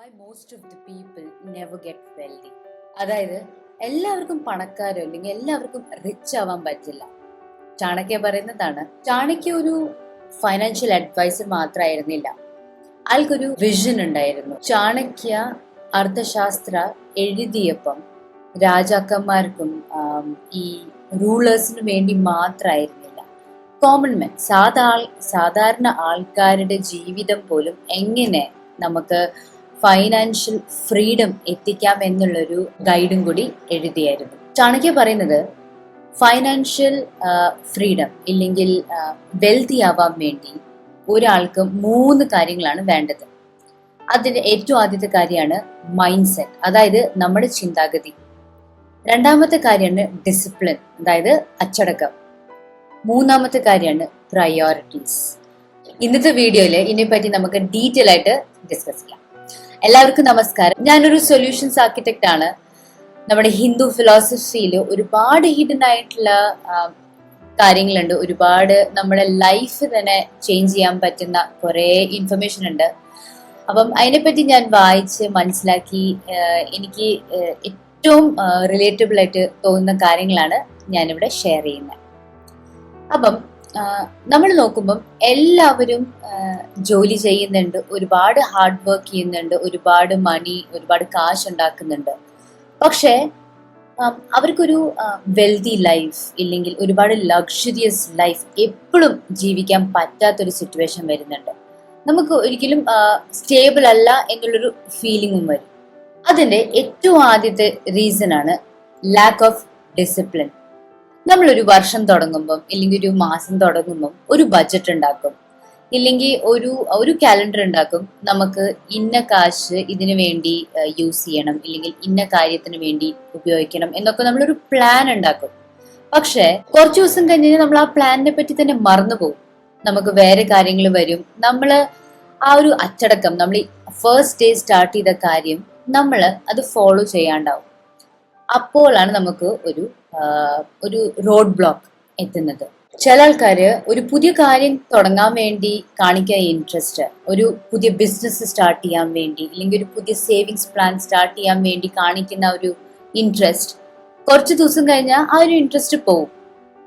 Why most of the people never get wealthy അതായത് എല്ലാവർക്കും പണക്കാരോ അല്ലെങ്കിൽ എല്ലാവർക്കും റിച്ച് ആവാൻ പറ്റില്ല. ചാണക്യ പറയുന്നതാണ് ചാണക്യ ഒരു ഫൈനാൻഷ്യൽ അഡ്വൈസർ മാത്രമായിരുന്നില്ല. അയാൾക്കൊരു വിഷൻ ഉണ്ടായിരുന്നു. ചാണക്യ അർത്ഥശാസ്ത്ര എഴുതിയപ്പം രാജാക്കന്മാർക്കും ഈ റൂളേഴ്സിനു വേണ്ടി മാത്രമായിരുന്നില്ല. കോമൺ മെൻ സാധാ സാധാരണ ആൾക്കാരുടെ ജീവിതം പോലും എങ്ങനെ നമുക്ക് ഫൈനാൻഷ്യൽ ഫ്രീഡം എത്തിക്കാം എന്നുള്ളൊരു ഗൈഡും കൂടി എഴുതിയായിരുന്നു. ചാണക്യ പറയുന്നത് ഫൈനാൻഷ്യൽ ഫ്രീഡം ഇല്ലെങ്കിൽ വെൽത്തി ആവാൻ വേണ്ടി ഒരാൾക്ക് മൂന്ന് കാര്യങ്ങളാണ് വേണ്ടത്. അതിന്റെ ഏറ്റവും ആദ്യത്തെ കാര്യമാണ് മൈൻഡ് സെറ്റ് അതായത് നമ്മുടെ ചിന്താഗതി. രണ്ടാമത്തെ കാര്യമാണ് ഡിസിപ്ലിൻ അതായത് അച്ചടക്കം. മൂന്നാമത്തെ കാര്യമാണ് പ്രയോറിറ്റീസ് ഇന്നത്തെ വീഡിയോയിൽ ഇതിനെപ്പറ്റി നമുക്ക് ഡീറ്റെയിൽ ആയിട്ട് ഡിസ്കസ് ചെയ്യാം. എല്ലാവർക്കും നമസ്കാരം. ഞാനൊരു സൊല്യൂഷൻസ് ആർക്കിടെക്റ്റ് ആണ്. നമ്മുടെ ഹിന്ദു ഫിലോസഫിയിൽ ഒരുപാട് ഹിഡൻ ആയിട്ടുള്ള കാര്യങ്ങളുണ്ട്. ഒരുപാട് നമ്മുടെ ലൈഫ് തന്നെ ചേഞ്ച് ചെയ്യാൻ പറ്റുന്ന കുറേ ഇൻഫർമേഷൻ ഉണ്ട്. അപ്പം അതിനെപ്പറ്റി ഞാൻ വായിച്ച് മനസ്സിലാക്കി എനിക്ക് ഏറ്റവും റിലേറ്റബിൾ ആയിട്ട് തോന്നുന്ന കാര്യങ്ങളാണ് ഞാനിവിടെ ഷെയർ ചെയ്യുന്നത്. അപ്പം നമ്മൾ നോക്കുമ്പം എല്ലാവരും ജോലി ചെയ്യുന്നുണ്ട് ഒരുപാട് ഹാർഡ് വർക്ക് ചെയ്യുന്നുണ്ട് ഒരുപാട് മണി ഒരുപാട് കാശ് ഉണ്ടാക്കുന്നുണ്ട്. പക്ഷെ അവർക്കൊരു വെൽതി ലൈഫ് ഇല്ലെങ്കിൽ ഒരുപാട് ലക്ഷറിയസ് ലൈഫ് എപ്പോഴും ജീവിക്കാൻ പറ്റാത്തൊരു സിറ്റുവേഷൻ വരുന്നുണ്ട്. നമുക്ക് ഒരിക്കലും സ്റ്റേബിൾ അല്ല എന്നുള്ളൊരു ഫീലിംഗും വരും. അതിന്റെ ഏറ്റവും ആദ്യത്തെ റീസൺ ആണ് ലാക്ക് ഓഫ് ഡിസിപ്ലിൻ നമ്മളൊരു വർഷം തുടങ്ങുമ്പം ഇല്ലെങ്കിൽ ഒരു മാസം തുടങ്ങുമ്പം ഒരു ബജറ്റ് ഉണ്ടാക്കും. ഇല്ലെങ്കിൽ ഒരു ഒരു കാലണ്ടർ ഉണ്ടാക്കും. നമുക്ക് ഇന്ന കാശ് ഇതിനു വേണ്ടി യൂസ് ചെയ്യണം. ഇല്ലെങ്കിൽ ഇന്ന കാര്യത്തിന് വേണ്ടി ഉപയോഗിക്കണം എന്നൊക്കെ നമ്മളൊരു പ്ലാൻ ഉണ്ടാക്കും. പക്ഷേ കുറച്ച് ദിവസം കഴിഞ്ഞ് നമ്മൾ ആ പ്ലാനിനെ പറ്റി തന്നെ മറന്നു പോകും. നമുക്ക് വേറെ കാര്യങ്ങൾ വരും. നമ്മൾ ആ ഒരു അച്ചടക്കം നമ്മൾ ഫസ്റ്റ് ഡേ സ്റ്റാർട്ട് ചെയ്ത കാര്യം നമ്മൾ അത് ഫോളോ ചെയ്യാണ്ടാവും. അപ്പോഴാണ് നമുക്ക് ഒരു ഒരു റോഡ് ബ്ലോക്ക് എത്തുന്നത്. ചില ആൾക്കാര് ഒരു പുതിയ കാര്യം തുടങ്ങാൻ വേണ്ടി കാണിക്കുന്ന ഇൻട്രസ്റ്റ് ഒരു പുതിയ ബിസിനസ് സ്റ്റാർട്ട് ചെയ്യാൻ വേണ്ടി അല്ലെങ്കിൽ ഒരു പുതിയ സേവിങ്സ് പ്ലാൻ സ്റ്റാർട്ട് ചെയ്യാൻ വേണ്ടി കാണിക്കുന്ന ഒരു ഇൻട്രസ്റ്റ് കുറച്ച് ദിവസം കഴിഞ്ഞാൽ ആ ഒരു ഇൻട്രസ്റ്റ് പോവും.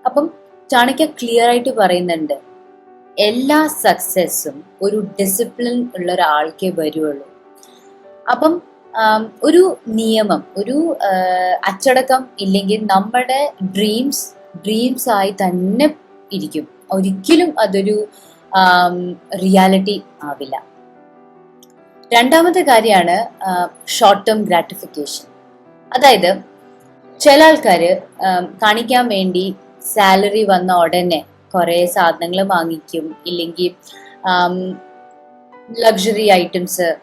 അപ്പം ചാണക്യ ക്ലിയർ ആയിട്ട് പറയുന്നുണ്ട്. എല്ലാ സക്സസ്സും ഒരു ഡിസിപ്ലിൻ ഉള്ള ഒരാൾക്കേ വരുള്ളൂ. അപ്പം ഒരു നിയമം ഒരു അച്ചടക്കം ഇല്ലെങ്കിൽ നമ്മുടെ ഡ്രീംസ് ഡ്രീംസ് ആയി തന്നെ ഇരിക്കും. ഒരിക്കലും അതൊരു റിയാലിറ്റി ആവില്ല. രണ്ടാമത്തെ കാര്യമാണ് ഷോർട്ട് ടേം ഗ്രാറ്റിഫിക്കേഷൻ അതായത് ചില ആൾക്കാർ കാണിക്കാൻ വേണ്ടി സാലറി വന്ന ഉടനെ കുറേ സാധനങ്ങൾ വാങ്ങിക്കും ഇല്ലെങ്കിൽ ലക്ഷറി ഐറ്റംസ്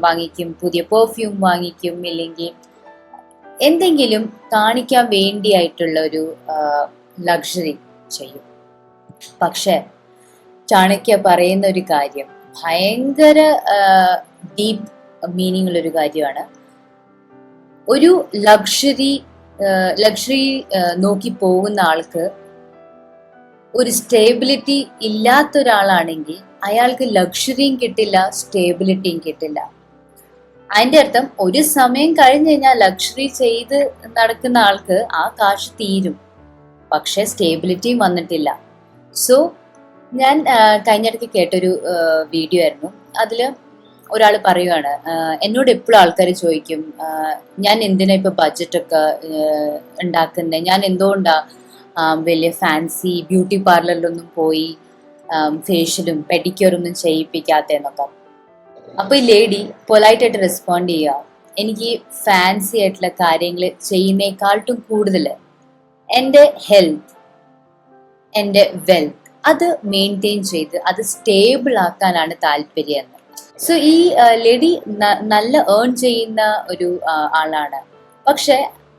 വാങ്ങിക്കും പുതിയ പെർഫ്യൂം വാങ്ങിക്കും ഇല്ലെങ്കിൽ എന്തെങ്കിലും കാണിക്കാൻ വേണ്ടിയായിട്ടുള്ള ഒരു ലക്ഷറി ചെയ്യും. പക്ഷേ ചാണക്യ പറയുന്ന ഒരു കാര്യം ഭയങ്കര ഡീപ്പ് മീനിങ് ഉള്ള ഒരു കാര്യമാണ് ഒരു ലക്ഷറി ലക്ഷറി നോക്കി പോകുന്ന ആൾക്ക് ഒരു സ്റ്റേബിലിറ്റി ഇല്ലാത്ത ഒരാളാണെങ്കിൽ അയാൾക്ക് ലക്ഷറിയും കിട്ടില്ല സ്റ്റേബിലിറ്റിയും കിട്ടില്ല. അതിന്റെ അർത്ഥം ഒരു സമയം കഴിഞ്ഞ് കഴിഞ്ഞാൽ ലക്ഷറി ചെയ്ത് നടക്കുന്ന ആൾക്ക് ആ കാശ് തീരും. പക്ഷെ സ്റ്റേബിലിറ്റിയും വന്നിട്ടില്ല. സോ ഞാൻ കഴിഞ്ഞിടയ്ക്ക് കേട്ടൊരു വീഡിയോ ആയിരുന്നു. അതിൽ ഒരാൾ പറയുവാണ് എന്നോട് എപ്പോഴും ആൾക്കാർ ചോദിക്കും ഞാൻ എന്തിനാ ഇപ്പൊ ബഡ്ജറ്റൊക്കെ ഉണ്ടാക്കുന്നത് ഞാൻ എന്തുകൊണ്ടാ ആ, വലിയ ഫാൻസി ബ്യൂട്ടി പാർലറിലൊന്നും പോയി ഫേഷ്യലും പെഡിക്യൂറൊന്നും ചെയ്യിപ്പിക്കാത്തതെന്നൊക്കെ. അപ്പൊ ഈ ലേഡി പൊലൈറ്റായിട്ട് റെസ്പോണ്ട് ചെയ്യുക. എനിക്ക് ഫാൻസി ആയിട്ടുള്ള കാര്യങ്ങൾ ചെയ്യുന്നേക്കാട്ടും കൂടുതൽ എന്റെ ഹെൽത്ത് എന്റെ വെൽത്ത് അത് മെയിന്റെയിൻ ചെയ്ത് അത് സ്റ്റേബിൾ ആക്കാനാണ് താല്പര്യം എന്ന്. സോ ഈ ലേഡി നല്ല ഏൺ ചെയ്യുന്ന ഒരു ആളാണ്. പക്ഷെ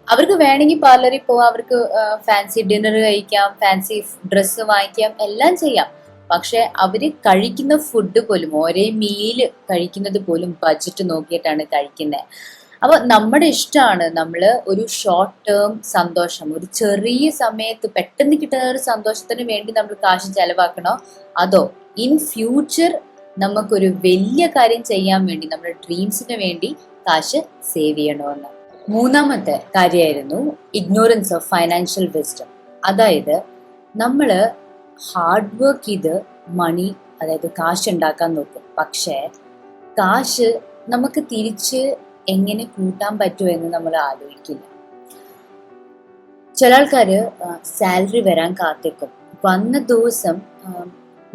അവർക്ക് വേണമെങ്കിൽ പാർലറിൽ പോവാം അവർക്ക് ഫാൻസി ഡിന്നർ കഴിക്കാം ഫാൻസി ഡ്രസ്സ് വാങ്ങിക്കാം എല്ലാം ചെയ്യാം. പക്ഷെ അവർ കഴിക്കുന്ന ഫുഡ് പോലും ഒരേ മീൽ കഴിക്കുന്നത് പോലും ബഡ്ജറ്റ് നോക്കിയിട്ടാണ് കഴിക്കുന്നത് അപ്പൊ നമ്മുടെ ഇഷ്ടമാണ് നമ്മൾ ഒരു ഷോർട്ട് ടേം സന്തോഷം ഒരു ചെറിയ സമയത്ത് പെട്ടെന്ന് കിട്ടുന്ന ഒരു സന്തോഷത്തിന് വേണ്ടി നമ്മൾ കാശ് ചെലവാക്കണോ? അതോ ഇൻ ഫ്യൂച്ചർ നമുക്കൊരു വലിയ കാര്യം ചെയ്യാൻ വേണ്ടി നമ്മുടെ ഡ്രീംസിന് വേണ്ടി കാശ് സേവ് ചെയ്യണമെന്ന് മൂന്നാമത്തെ കാര്യമായിരുന്നു ഇഗ്നോറൻസ് ഓഫ് ഫൈനാൻഷ്യൽ വിസ്ഡം അതായത് നമ്മൾ ഹാർഡ് വർക്ക് ചെയ്ത് മണി അതായത് കാശ് ഉണ്ടാക്കാൻ നോക്കും. പക്ഷേ കാശ് നമുക്ക് തിരിച്ച് എങ്ങനെ കൂട്ടാൻ പറ്റുമോ എന്ന് നമ്മൾ ആലോചിക്കില്ല. ചില ആൾക്കാർ സാലറി വരാൻ കാത്തിക്കും വന്ന ദിവസം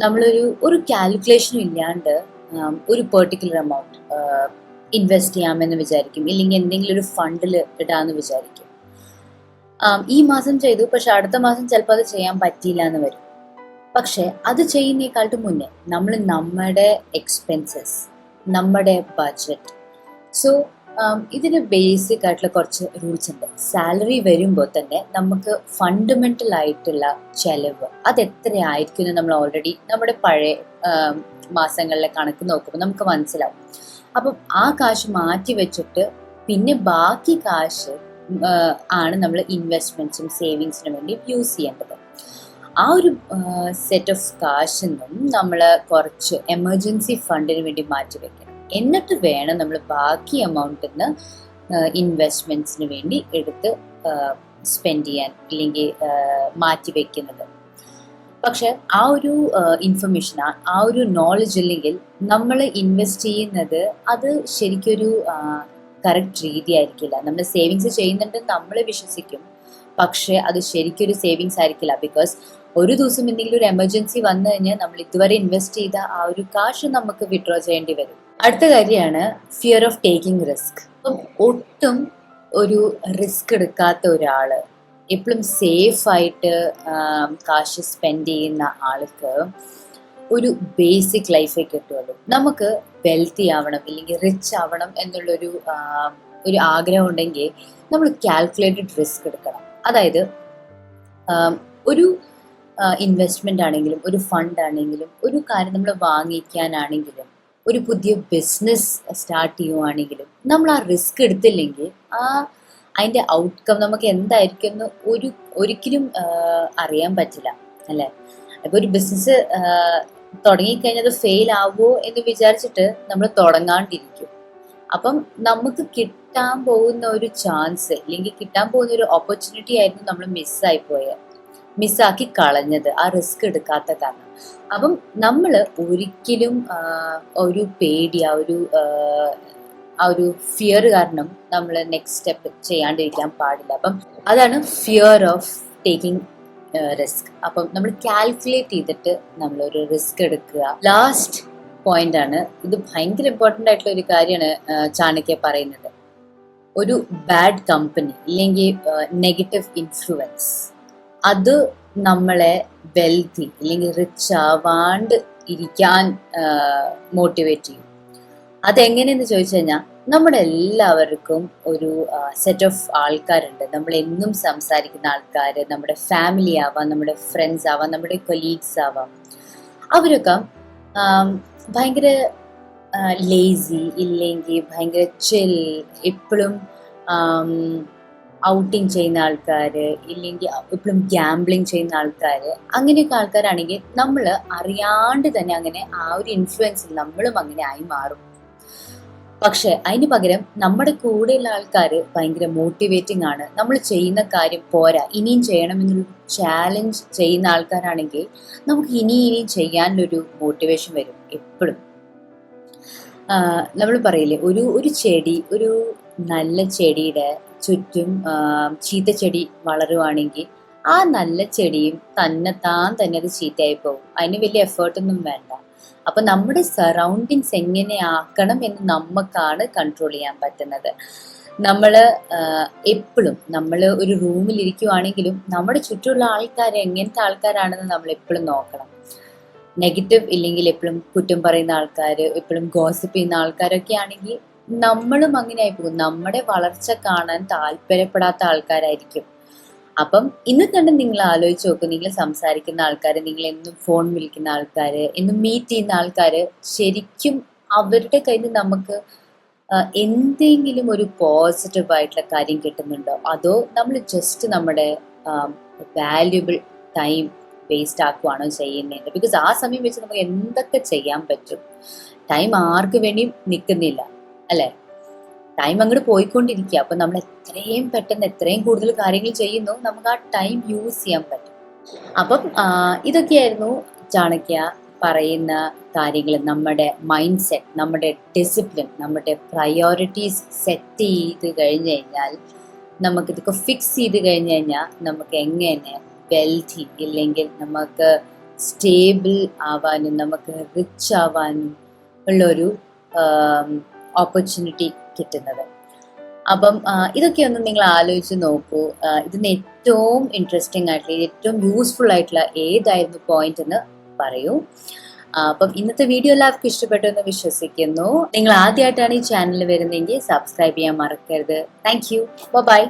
നമ്മളൊരു ഒരു കാൽക്കുലേഷനും ഇല്ലാണ്ട് ഒരു പെർട്ടിക്കുലർ എമൗണ്ട് ഇൻവെസ്റ്റ് ചെയ്യാമെന്ന് വിചാരിക്കും. ഇല്ലെങ്കിൽ എന്തെങ്കിലും ഒരു ഫണ്ടിൽ ഇടാമെന്ന് വിചാരിക്കും. ഈ മാസം ചെയ്തു. പക്ഷെ അടുത്ത മാസം ചിലപ്പോൾ അത് ചെയ്യാൻ പറ്റിയില്ല എന്ന് വരും. പക്ഷെ അത് ചെയ്യുന്നേക്കാളും മുന്നേ നമ്മൾ നമ്മുടെ എക്സ്പെൻസസ് നമ്മുടെ ബഡ്ജറ്റ് സോ ഇതിന് ബേസിക് ആയിട്ടുള്ള കുറച്ച് റൂൾസ് ഉണ്ട്. സാലറി വരുമ്പോൾ തന്നെ നമുക്ക് ഫണ്ടമെന്റൽ ആയിട്ടുള്ള ചെലവ് അത് എത്രയായിരിക്കും എന്ന് നമ്മൾ ഓൾറെഡി നമ്മുടെ പഴയ മാസങ്ങളിലെ കണക്ക് നോക്കുമ്പോൾ നമുക്ക് മനസ്സിലാവും. അപ്പം ആ കാശ് മാറ്റി വെച്ചിട്ട് പിന്നെ ബാക്കി കാശ് ആണ് നമ്മൾ ഇൻവെസ്റ്റ്മെന്റ്സും സേവിങ്സിനും വേണ്ടി യൂസ് ചെയ്യേണ്ടത്. ആ ഒരു സെറ്റ് ഓഫ് നിന്നും നമ്മൾ കുറച്ച് എമർജൻസി ഫണ്ടിന് വേണ്ടി മാറ്റി വെക്കണം. എന്നിട്ട് വേണം നമ്മൾ ബാക്കി എമൗണ്ടിൽ നിന്ന് ഇൻവെസ്റ്റ്മെന്റ്സിന് വേണ്ടി എടുത്ത് സ്പെൻഡ് ചെയ്യാൻ അല്ലെങ്കിൽ മാറ്റി വെക്കുന്നത്. പക്ഷെ ആ ഒരു ഇൻഫർമേഷൻ ആ ഒരു നോളജ് ഇല്ലെങ്കിൽ നമ്മൾ ഇൻവെസ്റ്റ് ചെയ്യുന്നത് അത് ശരിക്കൊരു കറക്റ്റ് രീതി ആയിരിക്കില്ല. നമ്മൾ സേവിങ്സ് ചെയ്യുന്നുണ്ട് നമ്മൾ വിശ്വസിക്കും. പക്ഷെ അത് ശരിക്കൊരു സേവിങ്സ് ആയിരിക്കില്ല. ബിക്കോസ് ഒരു ദിവസം എന്തെങ്കിലും ഒരു എമർജൻസി വന്നു കഴിഞ്ഞാൽ നമ്മൾ ഇതുവരെ ഇൻവെസ്റ്റ് ചെയ്ത ആ ഒരു കാശ് നമുക്ക് വിഡ്രോ ചെയ്യേണ്ടി വരും. അടുത്ത കാര്യമാണ് ഫിയർ ഓഫ് ടേക്കിംഗ് റിസ്ക് അപ്പം ഒട്ടും ഒരു റിസ്ക് എടുക്കാത്ത ഒരാൾ എപ്പോഴും സേഫ് ആയിട്ട് ആം, കാശ് സ്പെൻഡ് ചെയ്യുന്ന ആൾക്ക് ഒരു ബേസിക് ലൈഫേ കിട്ടുള്ളൂ നമുക്ക് വെൽത്തി ആവണം ഇല്ലെങ്കിൽ റിച്ച് ആവണം എന്നുള്ളൊരു ഒരു ആഗ്രഹം ഉണ്ടെങ്കിൽ നമ്മൾ കാൽക്കുലേറ്റഡ് റിസ്ക് എടുക്കണം. അതായത് ഒരു ഇൻവെസ്റ്റ്മെന്റ് ആണെങ്കിലും ഒരു ഫണ്ട് ആണെങ്കിലും ഒരു കാര്യം നമ്മൾ വാങ്ങിക്കാനാണെങ്കിലും ഒരു പുതിയ ബിസിനസ് സ്റ്റാർട്ട് ചെയ്യുവാണെങ്കിലും നമ്മൾ ആ റിസ്ക് എടുത്തില്ലെങ്കിൽ ആ അതിന്റെ ഔട്ട്കം നമുക്ക് എന്തായിരിക്കും എന്ന് ഒരു ഒരിക്കലും അറിയാൻ പറ്റില്ല അല്ലെ? അപ്പോൾ ഒരു ബിസിനസ് തുടങ്ങിക്കഴിഞ്ഞാൽ അത് ഫെയിൽ ആവുമോ എന്ന് വിചാരിച്ചിട്ട് നമ്മൾ തുടങ്ങാണ്ടിരിക്കും. അപ്പം നമുക്ക് കിട്ടാൻ പോകുന്ന ഒരു ചാൻസ് അല്ലെങ്കിൽ കിട്ടാൻ പോകുന്ന ഒരു ഓപ്പർച്യൂണിറ്റി ആയിരുന്നു നമ്മൾ മിസ്സായി പോയത്. മിസ്സാക്കി കളഞ്ഞത് ആ റിസ്ക് എടുക്കാത്ത കാരണം. അപ്പം നമ്മൾ ഒരിക്കലും ഒരു പേടി ആ ഒരു ആ, ഒരു ഫിയർ കാരണം നമ്മൾ നെക്സ്റ്റ് സ്റ്റെപ്പ് ചെയ്യാണ്ടിരിക്കാൻ പാടില്ല. അപ്പം അതാണ് ഫിയർ ഓഫ് ടേക്കിംഗ് റിസ്ക് അപ്പം നമ്മൾ കാൽക്കുലേറ്റ് ചെയ്തിട്ട് നമ്മൾ ഒരു റിസ്ക് എടുക്കുക. ലാസ്റ്റ് പോയിന്റ് ആണ്. ഇത് ഭയങ്കര ഇമ്പോർട്ടന്റ് ആയിട്ടുള്ള ഒരു കാര്യമാണ് ചാണക്യ പറയുന്നത്. ഒരു ബാഡ് കമ്പനി ഇല്ലെങ്കിൽ നെഗറ്റീവ് ഇൻഫ്ലുവൻസ് അത് നമ്മളെ വെൽത്തി അല്ലെങ്കിൽ റിച്ച് ആവാണ്ട് ഇരിക്കാൻ മോട്ടിവേറ്റ് ചെയ്യും. അതെങ്ങനെയെന്ന് ചോദിച്ചു കഴിഞ്ഞാൽ നമ്മുടെ എല്ലാവർക്കും ഒരു സെറ്റ് ഓഫ് ആൾക്കാരുണ്ട്. നമ്മൾ എന്നും സംസാരിക്കുന്ന ആൾക്കാർ നമ്മുടെ ഫാമിലി ആവാം നമ്മുടെ ഫ്രണ്ട്സ് ആവാം നമ്മുടെ കൊലീഗ്സ് ആവാം. അവരൊക്കെ ഭയങ്കര ലേസി ഇല്ലെങ്കിൽ ഭയങ്കര ചിൽ എപ്പോഴും ഔട്ടിങ് ചെയ്യുന്ന ആൾക്കാർ ഇല്ലെങ്കിൽ എപ്പോഴും ഗ്യാംബ്ലിങ് ചെയ്യുന്ന ആൾക്കാർ അങ്ങനെയൊക്കെ ആൾക്കാരാണെങ്കിൽ നമ്മൾ അറിയാണ്ട് തന്നെ അങ്ങനെ ആ ഒരു ഇൻഫ്ലുവൻസിൽ നമ്മളും അങ്ങനെ ആയി മാറും. പക്ഷെ അതിന് പകരം നമ്മുടെ കൂടെയുള്ള ആൾക്കാർ ഭയങ്കര മോട്ടിവേറ്റിംഗ് ആണ്. നമ്മൾ ചെയ്യുന്ന കാര്യം പോരാ. ഇനിയും ചെയ്യണമെന്നൊരു ചാലഞ്ച് ചെയ്യുന്ന ആൾക്കാരാണെങ്കിൽ നമുക്ക് ഇനി ഇനിയും ചെയ്യാനൊരു മോട്ടിവേഷൻ വരും എപ്പോഴും. നമ്മൾ പറയില്ലേ ഒരു ഒരു ചെടി ഒരു നല്ല ചെടിയുടെ ചുറ്റും ചീത്ത ചെടി വളരുവാണെങ്കിൽ ആ നല്ല ചെടിയും തന്നെ താൻ തന്നെ അത് ചീത്തയായി പോകും. അതിന് വലിയ എഫേർട്ടൊന്നും വേണ്ട. അപ്പൊ നമ്മുടെ സറൗണ്ടിങ്സ് എങ്ങനെയാക്കണം എന്ന് നമുക്കാണ് കൺട്രോൾ ചെയ്യാൻ പറ്റുന്നത്. നമ്മൾ എപ്പോഴും നമ്മൾ ഒരു റൂമിൽ ഇരിക്കുവാണെങ്കിലും നമ്മുടെ ചുറ്റുമുള്ള ആൾക്കാർ എങ്ങനത്തെ ആൾക്കാരാണെന്ന് നമ്മൾ എപ്പോഴും നോക്കണം. നെഗറ്റീവ് ഇല്ലെങ്കിൽ എപ്പോഴും കുറ്റം പറയുന്ന ആൾക്കാർ എപ്പോഴും ഗോസിപ്പ് ചെയ്യുന്ന ആൾക്കാരൊക്കെ ആണെങ്കിൽ നമ്മളും അങ്ങനെ ആയി പോകും നമ്മുടെ വളർച്ച കാണാൻ താല്പര്യപ്പെടാത്ത ആൾക്കാരായിരിക്കും. അപ്പം ഇന്ന് തന്നെ നിങ്ങൾ ആലോചിച്ച് നോക്കും. നിങ്ങൾ സംസാരിക്കുന്ന ആൾക്കാർ നിങ്ങൾ എന്നും ഫോൺ വിളിക്കുന്ന ആൾക്കാർ എന്നും മീറ്റ് ചെയ്യുന്ന ആൾക്കാർ ശരിക്കും അവരുടെ കയ്യിൽ നമുക്ക് എന്തെങ്കിലും ഒരു പോസിറ്റീവ് ആയിട്ടുള്ള കാര്യം കിട്ടുന്നുണ്ടോ? അതോ നമ്മൾ ജസ്റ്റ് നമ്മുടെ വാല്യുബിൾ ടൈം വേസ്റ്റ് ആക്കുവാണോ ചെയ്യുന്നത് ബിക്കോസ് ആ സമയം വെച്ച് നമുക്ക് എന്തൊക്കെ ചെയ്യാൻ പറ്റും? ടൈം ആർക്ക് വേണ്ടിയും നിൽക്കുന്നില്ല. അല്ലേ? ടൈം അങ്ങോട്ട് പോയിക്കൊണ്ടിരിക്കുക. അപ്പൊ നമ്മൾ എത്രയും പെട്ടെന്ന് എത്രയും കൂടുതൽ കാര്യങ്ങൾ ചെയ്യുന്നു നമുക്ക് ആ ടൈം യൂസ് ചെയ്യാൻ പറ്റും. അപ്പം ഇതൊക്കെയായിരുന്നു ചാണക്യ പറയുന്ന കാര്യങ്ങൾ. നമ്മുടെ മൈൻഡ് സെറ്റ് നമ്മുടെ ഡിസിപ്ലിൻ നമ്മുടെ പ്രയോറിറ്റീസ് സെറ്റ് ചെയ്ത് കഴിഞ്ഞ് കഴിഞ്ഞാൽ നമുക്കിതൊക്കെ ഫിക്സ് ചെയ്ത് കഴിഞ്ഞ് കഴിഞ്ഞാൽ നമുക്ക് എങ്ങനെ വെൽത്തി ഇല്ലെങ്കിൽ നമുക്ക് സ്റ്റേബിൾ ആവാനും നമുക്ക് റിച്ച് ആവാനും ഉള്ളൊരു ഓപ്പർച്യൂണിറ്റി കിട്ടുന്നത്. അപ്പം ഇതൊക്കെ ഒന്ന് നിങ്ങൾ ആലോചിച്ച് നോക്കൂ. ഇതിന് ഏറ്റവും ഇൻട്രസ്റ്റിംഗ് ആയിട്ടുള്ള ഏറ്റവും യൂസ്ഫുൾ ആയിട്ടുള്ള ഏതായിരുന്നു പോയിന്റ് എന്ന് പറയൂ. അപ്പം ഇന്നത്തെ വീഡിയോ എല്ലാവർക്കും ഇഷ്ടപ്പെട്ടു എന്ന് വിശ്വസിക്കുന്നു. നിങ്ങൾ ആദ്യമായിട്ടാണ് ഈ ചാനൽ വരുന്നതെങ്കിൽ സബ്സ്ക്രൈബ് ചെയ്യാൻ മറക്കരുത്. Thank you by